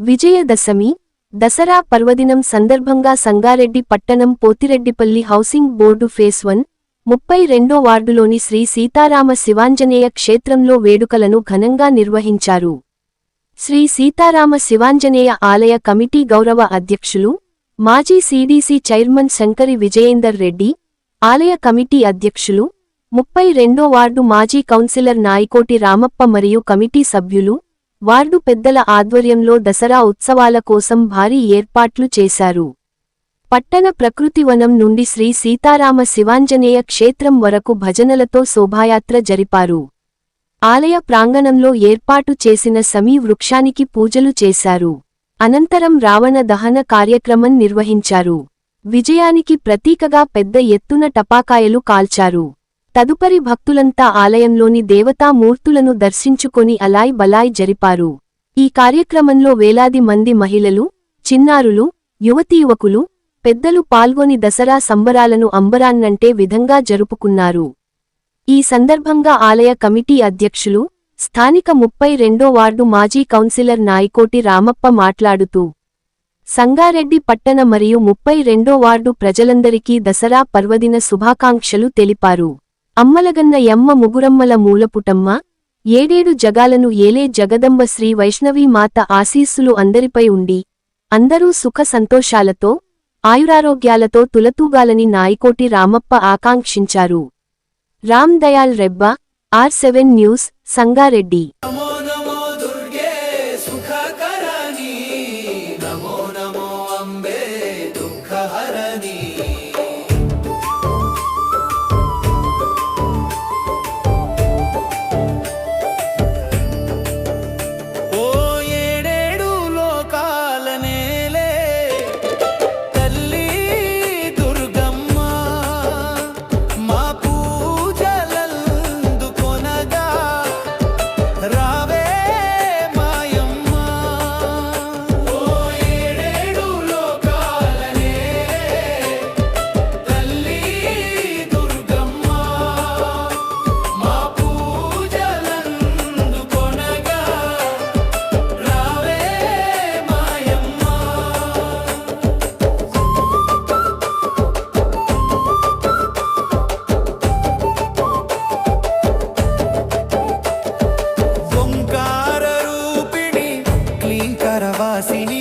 విజయదశమి దసరా పర్వదినం సందర్భంగా సంగారెడ్డి పట్టణం Pothireddipalli housing board phase one ముప్పై రెండో వార్డులోని శ్రీ సీతారామ శివాంజనేయ క్షేత్రంలో వేడుకలను ఘనంగా నిర్వహించారు. శ్రీ సీతారామ శివాంజనేయ ఆలయ కమిటీ గౌరవ అధ్యక్షులు మాజీ సీడీసీ చైర్మన్ శంకరి విజయేందర్ రెడ్డి ఆలయ కమిటీ అధ్యక్షులు ముప్పై రెండో వార్డు మాజీ కౌన్సిలర్ నాయకోటి రామప్ప మరియు కమిటీ సభ్యులు వార్డు పెద్దల ఆధ్వర్యంలో దసరా ఉత్సవాల కోసం భారీ ఏర్పాట్లు చేశారు. పట్టణ ప్రకృతివనం నుండి శ్రీ సీతారామ శివాంజనేయ క్షేత్రం వరకు భజనలతో శోభాయాత్ర జరిపారు. ఆలయ ప్రాంగణంలో ఏర్పాటు చేసిన సమీ వృక్షానికి పూజలు చేశారు. అనంతరం రావణ దహన కార్యక్రమం నిర్వహించారు. విజయానికి ప్రతీకగా పెద్ద ఎత్తున టపాకాయలు కాల్చారు. తదుపరి భక్తులంతా ఆలయంలోని దేవతామూర్తులను దర్శించుకొని అలాయ్ బలాయ్ జరిపారు. ఈ కార్యక్రమంలో వేలాది మంది మహిళలు చిన్నారులు యువతీయువకులు పెద్దలు పాల్గొని దసరా సంబరాలను అంబరాన్నంటే విధంగా జరుపుకున్నారు. ఈ సందర్భంగా ఆలయ కమిటీ అధ్యక్షులు స్థానిక ముప్పై రెండో వార్డు మాజీ కౌన్సిలర్ నాయకోటి రామప్ప మాట్లాడుతూ సంగారెడ్డి పట్టణ మరియు ముప్పై రెండో వార్డు ప్రజలందరికీ దసరా పర్వదిన శుభాకాంక్షలు తెలిపారు. అమ్మలగన్న యమ్మ ముగురమ్మల మూలపుటమ్మ ఏడేడు జగాలను ఏలే జగదంబ శ్రీ వైష్ణవీ మాత ఆశీస్సులు అందరిపై ఉండి అందరూ సుఖ సంతోషాలతో ఆయురారోగ్యాలతో తులతూగాలని నాయికోటి రామప్ప ఆకాంక్షించారు. Ram Dayal Rebba R seven news Sangareddy. கரவாசினி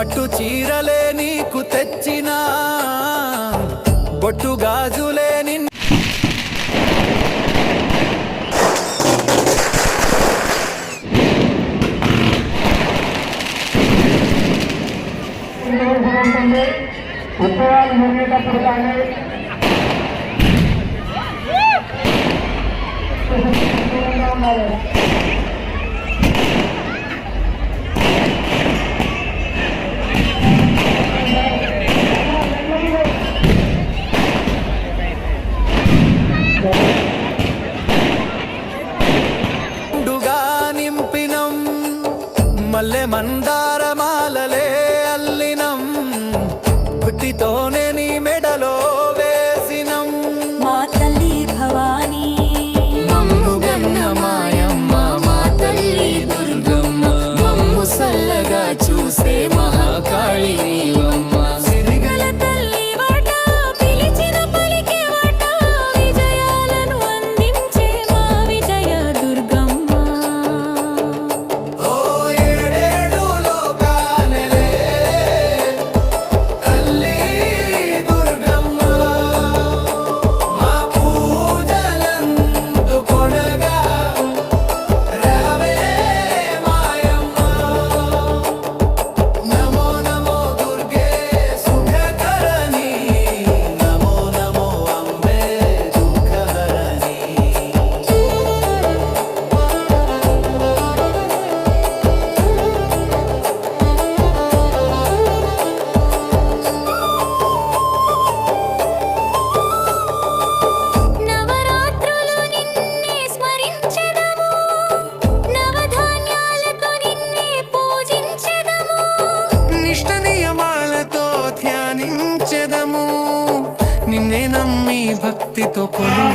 పట్టు చీరలే నీకు తెచ్చినా బొట్టు గాజులే నిన్ను ఉంటుంది ఉత్సవాలు జరిగేటప్పుడు కానీ ఉండాలి మందారమాలలే అల్లినం. పుట్టితోనే నీ మెడలో వేసినం. మా తల్లి భవానీ. మమ్ముగన్న మాయమ్మ మా తల్లి దుర్గమ్మ. మమ్ము సల్లగా చూసే మహాకాళి నిన్నే నమ్మి భక్తితో కొను